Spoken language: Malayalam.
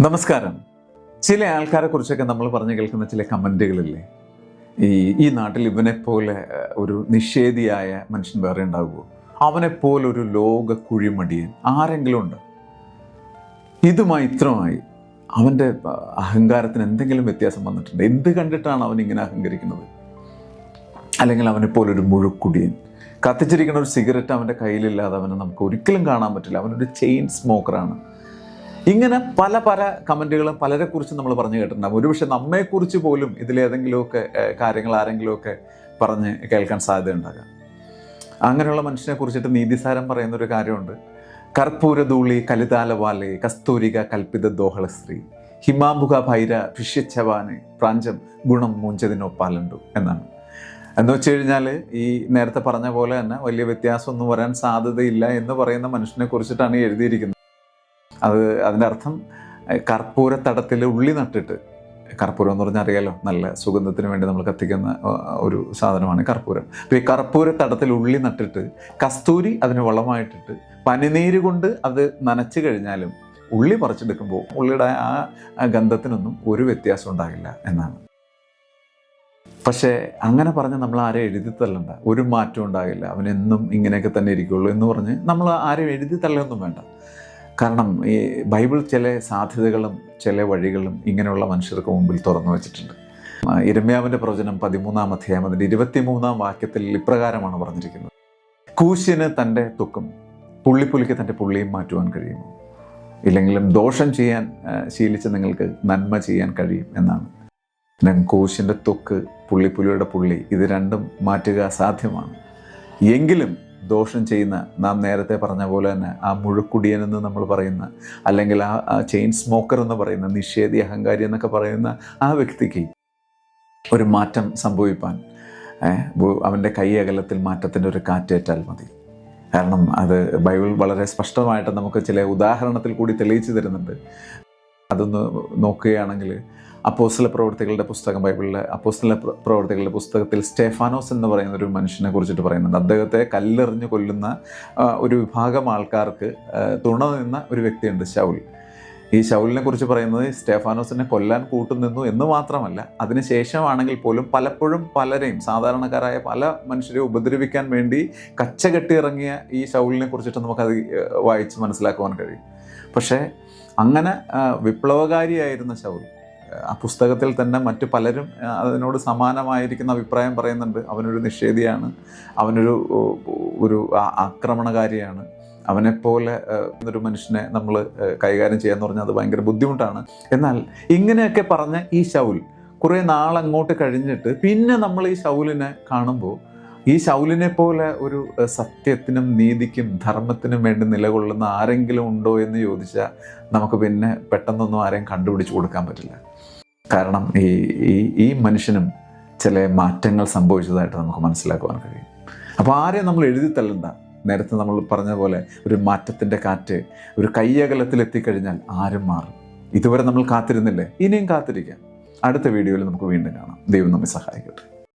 നമസ്കാരം. ചില ആൾക്കാരെ കുറിച്ചൊക്കെ നമ്മൾ പറഞ്ഞു കേൾക്കുന്ന ചില കമന്റുകളില്ലേ? ഈ ഈ നാട്ടിൽ ഇവനെ പോലെ ഒരു നിഷേധിയായ മനുഷ്യൻ വേറെ ഉണ്ടാകുമോ അവനെപ്പോലെ ഒരു ലോക കുഴിമടിയൻ ആരെങ്കിലും ഉണ്ട്? ഇതുമായി ഇത്രമായി അവന്റെ അഹങ്കാരത്തിന് എന്തെങ്കിലും വ്യത്യാസം വന്നിട്ടുണ്ട്? എന്ത് കണ്ടിട്ടാണ് അവൻ ഇങ്ങനെ അഹങ്കരിക്കുന്നത്? അല്ലെങ്കിൽ അവനെപ്പോലൊരു മുഴുക്കുടിയൻ? കത്തിച്ചിരിക്കുന്ന ഒരു സിഗരറ്റ് അവന്റെ കയ്യിലില്ലാതെ അവനെ നമുക്ക് ഒരിക്കലും കാണാൻ പറ്റില്ല. അവനൊരു ചെയിൻ സ്മോക്കറാണ്. ഇങ്ങനെ പല പല കമന്റുകളും പലരെ കുറിച്ച് നമ്മൾ പറഞ്ഞു കേട്ടിട്ടുണ്ടാകും ഒരുപക്ഷെ നമ്മെക്കുറിച്ച് പോലും ഇതിലേതെങ്കിലുമൊക്കെ കാര്യങ്ങൾ ആരെങ്കിലുമൊക്കെ പറഞ്ഞ് കേൾക്കാൻ സാധ്യതയുണ്ടാകാം. അങ്ങനെയുള്ള മനുഷ്യനെ കുറിച്ചിട്ട് നീതിസാരം പറയുന്ന ഒരു കാര്യമുണ്ട് കർപ്പൂരധൂളി കലിതാലവാലെ കസ്തൂരിക കൽപ്പിത ദോഹള സ്ത്രീ ഭൈര ഭിഷ്യച്ചവാന് പ്രാഞ്ചം ഗുണം മൂഞ്ചതിനോ പാലണ്ടു എന്നാണ്. എന്ന് വെച്ച് കഴിഞ്ഞാൽ ഈ നേരത്തെ പറഞ്ഞ പോലെ തന്നെ വലിയ വ്യത്യാസമൊന്നും വരാൻ സാധ്യതയില്ല എന്ന് പറയുന്ന മനുഷ്യനെ കുറിച്ചിട്ടാണ് എഴുതിയിരിക്കുന്നത്. അത് അതിന്റെ അർത്ഥം കർപ്പൂരത്തടത്തിൽ ഉള്ളി നട്ടിട്ട് കർപ്പൂരം എന്ന് പറഞ്ഞാൽ അറിയാലോ നല്ല സുഗന്ധത്തിന് വേണ്ടി നമ്മൾ കത്തിക്കുന്ന ഒരു സാധനമാണ് കർപ്പൂരം. അപ്പോൾ ഈ കർപ്പൂരത്തടത്തിൽ ഉള്ളി നട്ടിട്ട് കസ്തൂരി അതിന് വളമായിട്ടിട്ട് പനിനീര് കൊണ്ട് അത് നനച്ചു കഴിഞ്ഞാലും ഉള്ളി പറിച്ചെടുക്കുമ്പോൾ ഉള്ളിയുടെ ആ ഗന്ധത്തിനൊന്നും ഒരു വ്യത്യാസം ഉണ്ടാകില്ല എന്നാണ്. പക്ഷേ അങ്ങനെ പറഞ്ഞ് നമ്മൾ ആരെയും എഴുതി തള്ളണ്ട. ഒരു മാറ്റം ഉണ്ടാകില്ല. അവനെന്നും ഇങ്ങനെയൊക്കെ തന്നെ ഇരിക്കുള്ളൂ എന്ന് പറഞ്ഞ് നമ്മൾ ആരെയും എഴുതി തള്ളയൊന്നും വേണ്ട. കാരണം ഈ ബൈബിൾ ചില സാധ്യതകളും ചില വഴികളും ഇങ്ങനെയുള്ള മനുഷ്യർക്ക് മുമ്പിൽ തുറന്നു വെച്ചിട്ടുണ്ട്. ഇരമ്യാവിന്റെ പ്രവചനം പതിമൂന്നാം അധ്യായം അതിന്റെ ഇരുപത്തിമൂന്നാം വാക്യത്തിൽ ഇപ്രകാരമാണ് പറഞ്ഞിരിക്കുന്നത്. കൂശ്യന് തന്റെ തുക്കും പുള്ളിപ്പുലിക്ക് തന്റെ പുള്ളിയും മാറ്റുവാൻ കഴിയുമോ? ഇല്ലെങ്കിലും ദോഷം ചെയ്യാൻ ശീലിച്ച് നിങ്ങൾക്ക് നന്മ ചെയ്യാൻ കഴിയും എന്നാണ്. കൂശിന്റെ തൊക്ക് പുള്ളിപ്പുലിയുടെ പുള്ളി ഇത് രണ്ടും മാറ്റുക സാധ്യമാണ്. എങ്കിലും ദോഷം ചെയ്യുന്ന നാം നേരത്തെ പറഞ്ഞ പോലെ തന്നെ ആ മുഴുക്കുടിയൻ എന്ന് നമ്മൾ പറയുന്ന അല്ലെങ്കിൽ ആ ചെയിൻ സ്മോക്കർ എന്ന് പറയുന്ന നിഷേധി അഹങ്കാരി എന്നൊക്കെ പറയുന്ന ആ വ്യക്തിക്ക് ഒരു മാറ്റം സംഭവിപ്പാൻ അവന്റെ കൈ അകലത്തിൽ മാറ്റത്തിന്റെ ഒരു കാറ്റേറ്റാൽ മതി. കാരണം അത് ബൈബിൾ വളരെ സ്പഷ്ടമായിട്ട് നമുക്ക് ചില ഉദാഹരണത്തിൽ കൂടി തെളിയിച്ചു തരുന്നുണ്ട്. അതൊന്ന് നോക്കുകയാണെങ്കിൽ അപ്പോസ്തല പ്രവർത്തികളുടെ പുസ്തകം ബൈബിളിലെ അപ്പോസ്തല പ്ര- പ്രവർത്തികളുടെ പുസ്തകത്തിൽ സ്റ്റെഫാനോസ് എന്ന് പറയുന്ന ഒരു മനുഷ്യനെ കുറിച്ചിട്ട് പറയുന്നുണ്ട്. അദ്ദേഹത്തെ കല്ലെറിഞ്ഞ് കൊല്ലുന്ന ഒരു വിഭാഗം ആൾക്കാർക്ക് തുണ നിന്ന ഒരു വ്യക്തിയുണ്ട് ശൗൽ. ഈ ശൗലിനെ കുറിച്ച് പറയുന്നത് സ്റ്റെഫാനോസിനെ കൊല്ലാൻ കൂട്ടുനിന്നു എന്ന് മാത്രമല്ല അതിനുശേഷമാണെങ്കിൽ പോലും പലപ്പോഴും പലരെയും സാധാരണക്കാരായ പല മനുഷ്യരെ ഉപദ്രവിക്കാൻ വേണ്ടി കച്ചകെട്ടിയിറങ്ങിയ ഈ ശൗലിനെ കുറിച്ചിട്ട് നമുക്കത് വായിച്ച് മനസ്സിലാക്കുവാൻ കഴിയും. പക്ഷേ അങ്ങനെ വിപ്ലവകാരിയായിരുന്ന ശൗൽ ആ പുസ്തകത്തിൽ തന്നെ മറ്റു പലരും അതിനോട് സമാനമായിരിക്കുന്ന അഭിപ്രായം പറയുന്നുണ്ട്. അവനൊരു നിഷേധിയാണ്. അവനൊരു ഒരു ആക്രമണകാരിയാണ്. അവനെപ്പോലെ ഒരു മനുഷ്യനെ നമ്മൾ കൈകാര്യം ചെയ്യാന്ന് പറഞ്ഞാൽ അത് ഭയങ്കര ബുദ്ധിമുട്ടാണ്. എന്നാൽ ഇങ്ങനെയൊക്കെ പറഞ്ഞ ഈ ശൗൽ കുറേ നാളങ്ങോട്ട് കഴിഞ്ഞിട്ട് പിന്നെ നമ്മൾ ഈ ശൗലിനെ കാണുമ്പോൾ ഈ ശൗലിനെ പോലെ ഒരു സത്യത്തിനും നീതിക്കും ധർമ്മത്തിനും വേണ്ടി നിലകൊള്ളുന്ന ആരെങ്കിലും ഉണ്ടോ എന്ന് ചോദിച്ചാൽ നമുക്ക് പിന്നെ പെട്ടെന്നൊന്നും ആരെയും കണ്ടുപിടിച്ച് കൊടുക്കാൻ പറ്റില്ല. കാരണം ഈ ഈ ഈ മനുഷ്യനും ചില മാറ്റങ്ങൾ സംഭവിച്ചതായിട്ട് നമുക്ക് മനസ്സിലാക്കുവാൻ കഴിയും. അപ്പോൾ ആരെയും നമ്മൾ എഴുതി തള്ളണ്ട. നേരത്തെ നമ്മൾ പറഞ്ഞ പോലെ ഒരു മാറ്റത്തിന്റെ കാറ്റ് ഒരു കയ്യകലത്തിലെത്തിക്കഴിഞ്ഞാൽ ആരും മാറും. ഇതുവരെ നമ്മൾ കാത്തിരുന്നില്ലേ? ഇനിയും കാത്തിരിക്കാം. അടുത്ത വീഡിയോയിൽ നമുക്ക് വീണ്ടും കാണാം. ദൈവം നമ്മെ സഹായിക്കട്ടെ.